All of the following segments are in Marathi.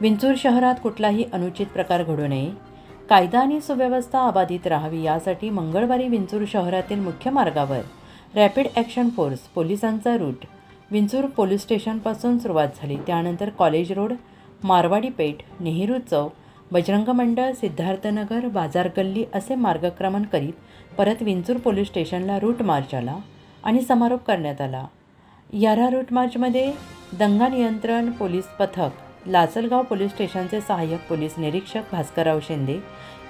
विंचूर शहरात कुठलाही अनुचित प्रकार घडू नये. कायदा आणि सुव्यवस्था अबाधित राहावी यासाठी मंगळवारी विंचूर शहरातील मुख्य मार्गावर रॅपिड ॲक्शन फोर्स पोलिसांचा रूट. विंचूर पोलीस स्टेशनपासून सुरुवात झाली. त्यानंतर कॉलेज रोड मारवाडी पेठ नेहरू चौक बजरंग मंडळ सिद्धार्थनगर बाजार गल्ली असे मार्गक्रमण करीत परत विंचूर पोलीस स्टेशनला रूट मार्च आला आणि समारोप करण्यात आला. यारा रूट मार्चमध्ये दंगा नियंत्रण पोलीस पथक लासलगाव पोलीस स्टेशनचे सहाय्यक पोलीस निरीक्षक भास्करराव शिंदे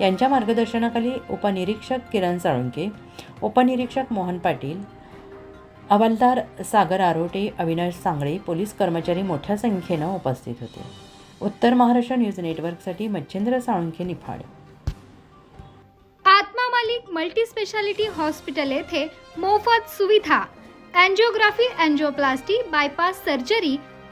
यांच्या मार्गदर्शनाखाली उपनिरीक्षक किरण साळुंके उपनिरीक्षक मोहन पाटील हवालदार सागर आरोटे अविनाश सांगळे पोलीस कर्मचारी मोठ्या संख्येनं उपस्थित होते. उत्तर महाराष्ट्र न्यूज नेटवर्कसाठी Machhindra Salunkhe Niphad. Atma Malik multi speciality hospital येथे मोफत सुविधा अँजिओग्राफी अँजिओप्लास्टी बायपास सर्जरी